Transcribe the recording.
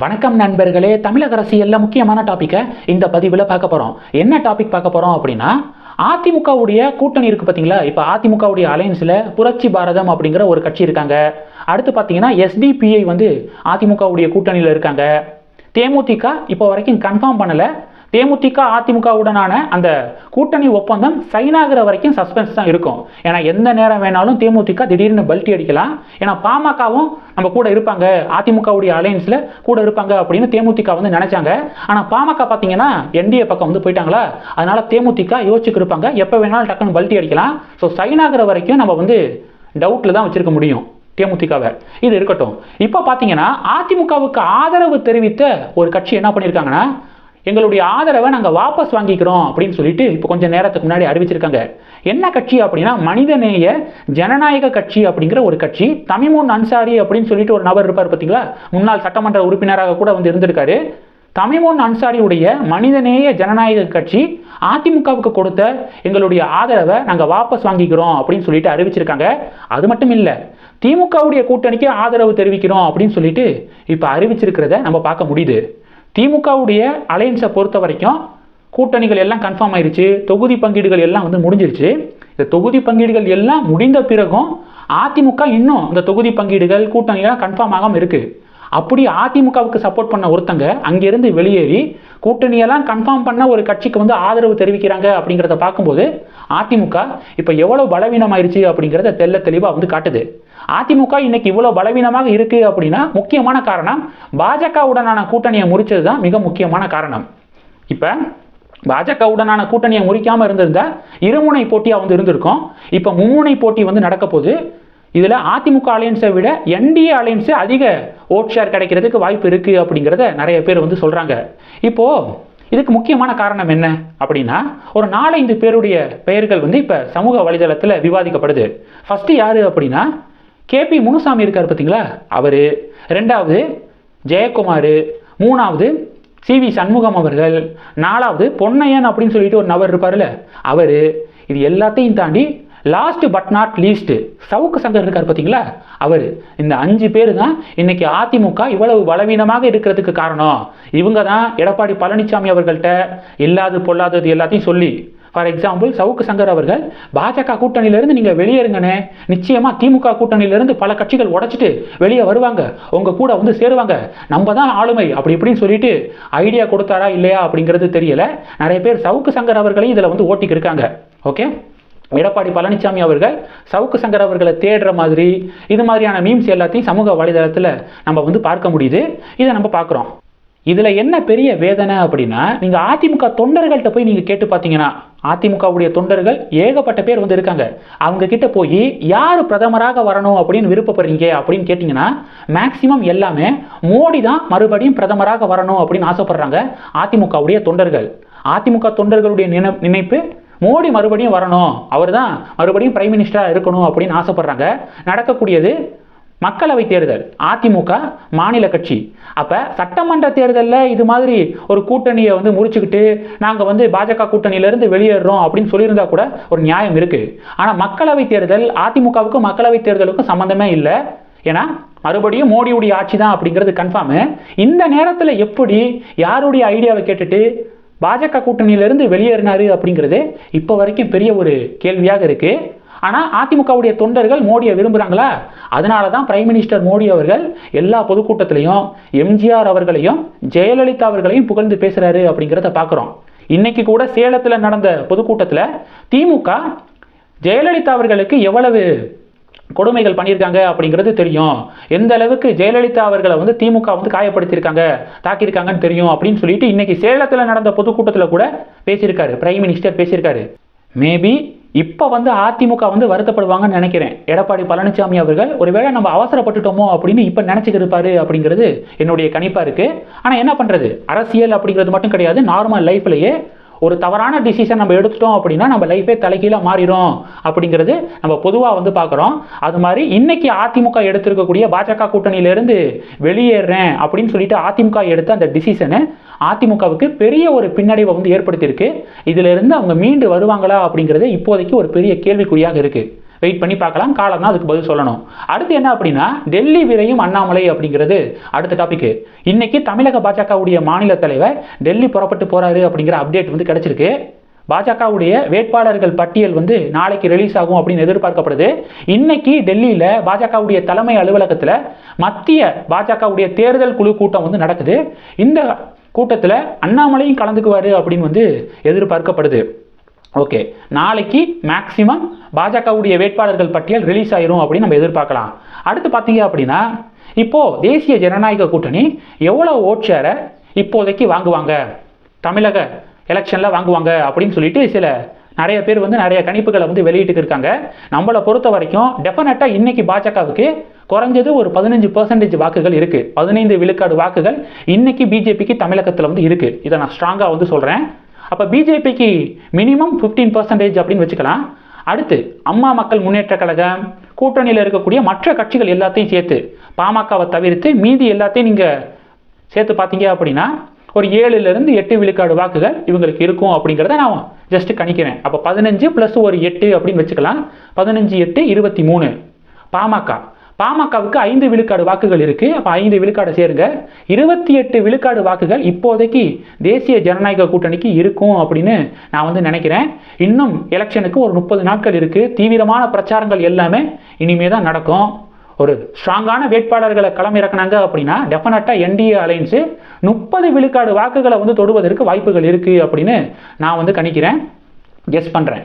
வணக்கம் நண்பர்களே தமிழக அரசியலில் முக்கியமான டாப்பிக்கை இந்த பதிவில் பார்க்க போகிறோம் என்ன டாபிக் பார்க்க போகிறோம் அப்படின்னா அதிமுகவுடைய கூட்டணி இருக்குது பார்த்தீங்களா இப்போ அதிமுகவுடைய அலையன்ஸில் புரட்சி பாரதம் அப்படிங்கிற ஒரு கட்சி இருக்காங்க. அடுத்து பார்த்தீங்கன்னா எஸ்டிபிஐ வந்து அதிமுகவுடைய கூட்டணியில் இருக்காங்க. தேமுதிக இப்போ வரைக்கும் கன்ஃபார்ம் பண்ணலை. தேமுதிக அதிமுகவுடனான அந்த கூட்டணி ஒப்பந்தம் சைன் ஆகிற வரைக்கும் சஸ்பென்ஸ் தான் இருக்கும். ஏன்னா எந்த நேரம் வேணாலும் தேமுதிக திடீர்னு பல்ட்டி அடிக்கலாம். ஏன்னா பாமகவும் நம்ம கூட இருப்பாங்க. அதிமுகவுடைய அலையன்ஸில் கூட இருப்பாங்க அப்படின்னு தேமுதிக வந்து நினைச்சாங்க. ஆனால் பாமக பார்த்தீங்கன்னா என்டிஏ பக்கம் வந்து போயிட்டாங்களா? அதனால தேமுதிக யோசிச்சுக்கு இருப்பாங்க. எப்போ வேணாலும் டக்குன்னு பல்ட்டி அடிக்கலாம். ஸோ சைன் ஆகிற வரைக்கும் நம்ம வந்து டவுட்டில் தான் வச்சிருக்க முடியும். தேமுதிகவை. இது இருக்கட்டும். இப்போ பார்த்தீங்கன்னா அதிமுகவுக்கு ஆதரவு தெரிவித்த ஒரு கட்சி என்ன பண்ணியிருக்காங்கன்னா எங்களுடைய ஆதரவை நாங்கள் வாபஸ் வாங்கிக்கிறோம் அப்படின்னு சொல்லிட்டு இப்போ கொஞ்சம் நேரத்துக்கு முன்னாடி அறிவிச்சிருக்காங்க. என்ன கட்சி அப்படின்னா மனிதநேய ஜனநாயக கட்சி அப்படிங்கிற ஒரு கட்சி தமிமுன் அன்சாரி அப்படின்னு சொல்லிட்டு ஒரு நபர் இருப்பார் பார்த்தீங்களா முன்னாள் சட்டமன்ற உறுப்பினராக கூட வந்து இருந்திருக்காரு. தமிமுன் அன்சாரியுடைய மனிதநேய ஜனநாயக கட்சி அதிமுகவுக்கு கொடுத்த எங்களுடைய ஆதரவை நாங்கள் வாபஸ் வாங்கிக்கிறோம் அப்படின்னு சொல்லிட்டு அறிவிச்சிருக்காங்க. அது மட்டும் இல்லை திமுகவுடைய கூட்டணிக்கு ஆதரவு தெரிவிக்கிறோம் அப்படின்னு சொல்லிட்டு இப்போ அறிவிச்சிருக்கிறத நம்ம பார்க்க முடியுது. திமுகவுடைய அலையன்ஸை பொறுத்த வரைக்கும் கூட்டணிகள் எல்லாம் கன்ஃபார்ம் ஆயிருச்சு. தொகுதி பங்கீடுகள் எல்லாம் வந்து முடிஞ்சிருச்சு. இந்த தொகுதி பங்கீடுகள் எல்லாம் முடிந்த பிறகும் அதிமுக இன்னும் இந்த தொகுதி பங்கீடுகள் கூட்டணிகள் கன்ஃபார்ம் ஆகாமல் இருக்குது அப்படி அதிமுகவுக்கு சப்போர்ட் பண்ண ஒருத்தங்க அங்கேருந்து வெளியேறி கூட்டணியெல்லாம் கன்ஃபார்ம் பண்ண ஒரு கட்சிக்கு வந்து ஆதரவு தெரிவிக்கிறாங்க அப்படிங்கிறத பார்க்கும்போது அதிமுக இப்போ எவ்வளோ பலவீனமாயிருச்சு அப்படிங்கிறத தெல்ல தெளிவாக வந்து காட்டுது. அதிமுக இன்னைக்கு இவ்வளோ பலவீனமாக இருக்கு அப்படின்னா முக்கியமான காரணம் பாஜகவுடனான கூட்டணியை முறிச்சது தான் மிக முக்கியமான காரணம். இப்போ பாஜகவுடனான கூட்டணியை முறிக்காமல் இருந்திருந்தால் இருமுனை போட்டியாக வந்து இருந்திருக்கும். இப்போ மும்முனை போட்டி வந்து நடக்க போகுது இதில் அதிமுக அலையன்ஸை விட என்டிஏ அலையன்ஸு அதிக ஓட் ஷேர் கிடைக்கிறதுக்கு வாய்ப்பு இருக்குது அப்படிங்கிறத நிறைய பேர் வந்து சொல்கிறாங்க இப்போது இதுக்கு முக்கியமான காரணம் என்ன அப்படின்னா ஒரு நாலஞ்சு பேருடைய பெயர்கள் வந்து இப்போ சமூக வலைதளத்தில் விவாதிக்கப்படுது. ஃபஸ்ட்டு யார் அப்படின்னா கேபி முனுசாமி இருக்கார் பார்த்தீங்களா அவர். ரெண்டாவது ஜெயக்குமார். மூணாவது சி வி சண்முகம் அவர்கள். நாலாவது பொன்னையன் அப்படின்னு சொல்லிட்டு ஒரு நபர் இருப்பார்ல அவர். இது எல்லாத்தையும் தாண்டி last but not least Savukku Shankar இருக்கார் பார்த்தீங்களா? அவர். இந்த அஞ்சு பேர் தான் இன்னைக்கு அதிமுக இவ்வளவு பலவீனமாக இருக்கிறதுக்கு காரணம். இவங்க தான் எடப்பாடி பழனிசாமி அவர்கள்ட்ட இல்லாது பொல்லாதது எல்லாத்தையும் சொல்லி ஃபார் எக்ஸாம்பிள் சவுக்கு சங்கர் அவர்கள் பாஜக கூட்டணியிலேருந்து நீங்கள் வெளியேறுங்கண்ணே. நிச்சயமாக திமுக கூட்டணியிலிருந்து பல கட்சிகள் உடச்சிட்டு வெளியே வருவாங்க. உங்கள் கூட வந்து சேருவாங்க. நம்ம தான் ஆளுமை அப்படி இப்படின்னு சொல்லிட்டு ஐடியா கொடுத்தாரா இல்லையா அப்படிங்கிறது தெரியல. நிறைய பேர் சவுக்கு சங்கர் அவர்களையும் இதில் வந்து ஓட்டிக்கு இருக்காங்க. ஓகே எடப்பாடி பழனிசாமி அவர்கள் சவுக்கு சங்கர் அவர்களை தேடுற மாதிரி இது மாதிரியான மீம்ஸ் எல்லாத்தையும் சமூக வலைதளத்தில் நம்ம வந்து பார்க்க முடியுது. இதை நம்ம பார்க்குறோம். இதில் என்ன பெரிய வேதனை அப்படின்னா நீங்கள் அதிமுக தொண்டர்கள்ட்ட போய் நீங்கள் கேட்டு பார்த்தீங்கன்னா அதிமுகவுடைய தொண்டர்கள் ஏகப்பட்ட பேர் வந்து இருக்காங்க. அவங்க கிட்ட போய் யார் பிரதமராக வரணும் அப்படின்னு விருப்பப்படுறீங்க? அப்படின்னு கேட்டிங்கன்னா மேக்சிமம் எல்லாமே மோடி தான் மறுபடியும் பிரதமராக வரணும் அப்படின்னு ஆசைப்படுறாங்க அதிமுகவுடைய தொண்டர்கள். அதிமுக தொண்டர்களுடைய நினை நினைப்பு மோடி மறுபடியும் வரணும். அவர் தான் மறுபடியும் பிரைம் மினிஸ்டராக இருக்கணும் அப்படின்னு ஆசைப்படுறாங்க. நடக்கக்கூடியது மக்களவை தேர்தல் அதிமுக மாநில கட்சி. அப்போ சட்டமன்ற தேர்தலில் இது மாதிரி ஒரு கூட்டணியை வந்து முறிச்சுக்கிட்டு நாங்கள் வந்து பாஜக கூட்டணியிலேருந்து வெளியேறோம் அப்படின்னு சொல்லியிருந்தா கூட ஒரு நியாயம் இருக்குது ஆனால் மக்களவை தேர்தல் அதிமுகவுக்கும் மக்களவை தேர்தலுக்கும் சம்மந்தமே இல்லை. ஏன்னா மறுபடியும் மோடியுடைய ஆட்சி தான் அப்படிங்கிறது கன்ஃபார்மு இந்த நேரத்தில் எப்படி யாருடைய ஐடியாவை கேட்டுட்டு பாஜக கூட்டணியிலிருந்து வெளியேறினாரு அப்படிங்கிறது இப்போ வரைக்கும் பெரிய ஒரு கேள்வியாக இருக்கு. ஆனால் அதிமுகவுடைய தொண்டர்கள் மோடியை விரும்புகிறாங்களா அதனால தான் பிரைம் மினிஸ்டர் மோடி அவர்கள் எல்லா பொதுக்கூட்டத்திலையும் எம்ஜிஆர் அவர்களையும் ஜெயலலிதா அவர்களையும் புகழ்ந்து பேசுகிறாரு அப்படிங்கிறத பார்க்குறோம் இன்னைக்கு கூட சேலத்தில் நடந்த பொதுக்கூட்டத்தில் திமுக ஜெயலலிதா அவர்களுக்கு எவ்வளவு கொடுமைகள் பண்ணியிருக்காங்க அப்படிங்கிறது தெரியும். எந்த அளவுக்கு ஜெயலலிதா அவர்களை வந்து திமுக வந்து காயப்படுத்தியிருக்காங்க தாக்கியிருக்காங்கன்னு தெரியும் அப்படின்னு சொல்லிட்டு இன்னைக்கு சேலத்தில் நடந்த பொதுக்கூட்டத்தில் கூட பேசியிருக்காரு. பிரைம் மினிஸ்டர் பேசியிருக்காரு. மேபி இப்போ வந்து அதிமுக வந்து வருத்தப்படுவாங்கன்னு நினைக்கிறேன். எடப்பாடி பழனிசாமி அவர்கள் ஒருவேளை நம்ம அவசரப்பட்டுட்டோமோ அப்படின்னு இப்போ நினச்சிக்கிட்டு அப்படிங்கிறது என்னுடைய கணிப்பாக இருக்குது ஆனால் என்ன பண்ணுறது அரசியல் அப்படிங்கிறது மட்டும் கிடையாது. நார்மல் லைஃப்லேயே ஒரு தவறான டிசிஷன் நம்ம எடுத்துட்டோம் அப்படின்னா நம்ம லைஃபே தலைகீழாக மாறிடும் அப்படிங்கிறது நம்ம பொதுவாக வந்து பார்க்குறோம். அது மாதிரி இன்னைக்கு அதிமுக எடுத்திருக்கக்கூடிய பாஜக கூட்டணியிலேருந்து வெளியேறேன் அப்படின்னு சொல்லிட்டு அதிமுக எடுத்த அந்த டிசிஷனு அதிமுகவுக்கு பெரிய ஒரு பின்னடைவை வந்து ஏற்படுத்தியிருக்கு. இதிலிருந்து அவங்க மீண்டு வருவாங்களா அப்படிங்கிறது இப்போதைக்கு ஒரு பெரிய கேள்விக்குறியாக இருக்குது வெயிட் பண்ணி பார்க்கலாம். காலம் தான் அதுக்கு பதில் சொல்லணும். அடுத்து என்ன அப்படின்னா டெல்லி விரையும் அண்ணாமலை அப்படிங்கிறது அடுத்த டாபிக் இன்னைக்கு தமிழக பாஜகவுடைய மாநில தலைவர் டெல்லி புறப்பட்டு போறாரு அப்படிங்கிற அப்டேட் வந்து கிடைச்சிருக்கு. பாஜகவுடைய வேட்பாளர்கள் பட்டியல் வந்து நாளைக்கு ரிலீஸ் ஆகும் அப்படின்னு எதிர்பார்க்கப்படுது. இன்னைக்கு டெல்லியில் பாஜகவுடைய தலைமை அலுவலகத்தில் மத்திய பாஜகவுடைய தேர்தல் குழு கூட்டம் வந்து நடக்குது. இந்த கூட்டத்தில் அண்ணாமலையும் கலந்துக்குவார் அப்படின்னு வந்து எதிர்பார்க்கப்படுது. ஓகே நாளைக்கு மேக்சிமம் பாஜகவுடைய வேட்பாளர்கள் பட்டியல் ரிலீஸ் ஆயிரும் அப்படின்னு நம்ம எதிர்பார்க்கலாம். அடுத்து பார்த்தீங்க அப்படின்னா இப்போ தேசிய ஜனநாயக கூட்டணி எவ்வளோ ஓட் ஷேரை இப்போதைக்கு வாங்குவாங்க? தமிழக எலெக்ஷனில் வாங்குவாங்க அப்படின்னு சொல்லிட்டு சில நிறைய பேர் வந்து நிறைய கணிப்புகளை வந்து வெளியிட்டு இருக்காங்க. நம்மளை பொறுத்த வரைக்கும் டெஃபினட்டாக இன்னைக்கு பாஜகவுக்கு குறைஞ்சது ஒரு பதினஞ்சு பர்சன்டேஜ் வாக்குகள் இருக்குது பதினைந்து விழுக்காடு வாக்குகள் இன்னைக்கு பிஜேபிக்கு தமிழகத்தில் வந்து இருக்குது இதை நான் ஸ்ட்ராங்காக வந்து சொல்கிறேன் அப்போ பிஜேபிக்கு மினிமம் ஃபிஃப்டீன் பர்சன்டேஜ் அப்படின்னு வச்சுக்கலாம். அடுத்து அம்மா மக்கள் முன்னேற்ற கழகம் கூட்டணியில் இருக்கக்கூடிய மற்ற கட்சிகள் எல்லாத்தையும் சேர்த்து பாமகவை தவிர்த்து மீதி எல்லாத்தையும் நீங்கள் சேர்த்து பார்த்தீங்க அப்படின்னா ஒரு ஏழுலேருந்து எட்டு விழுக்காடு வாக்குகள் இவங்களுக்கு இருக்கும் அப்படிங்கிறத நான் ஜஸ்ட் கணிக்கிறேன். அப்போ பதினஞ்சு ப்ளஸ் ஒரு எட்டு அப்படின்னு வச்சுக்கலாம். பதினஞ்சு எட்டு இருபத்தி மூணு. பாமக. பாமகவுக்கு ஐந்து விழுக்காடு வாக்குகள் இருக்கு. அப்போ ஐந்து விழுக்காடு சேருங்க. இருபத்தி எட்டு விழுக்காடு வாக்குகள் இப்போதைக்கு தேசிய ஜனநாயக கூட்டணிக்கு இருக்கும் அப்படின்னு நான் வந்து நினைக்கிறேன். இன்னும் எலெக்ஷனுக்கு ஒரு முப்பது நாட்கள் இருக்கு. தீவிரமான பிரச்சாரங்கள் எல்லாமே இனிமே தான் நடக்கும். ஒரு ஸ்ட்ராங்கான வேட்பாளர்களை களமிறக்குனாங்க அப்படின்னா டெஃபினட்டாக என்டிஏ அலைன்ஸு முப்பது விழுக்காடு வாக்குகளை வந்து தொடுவதற்கு வாய்ப்புகள் இருக்குது அப்படின்னு நான் வந்து கணிக்கிறேன். கெஸ் பண்ணுறேன்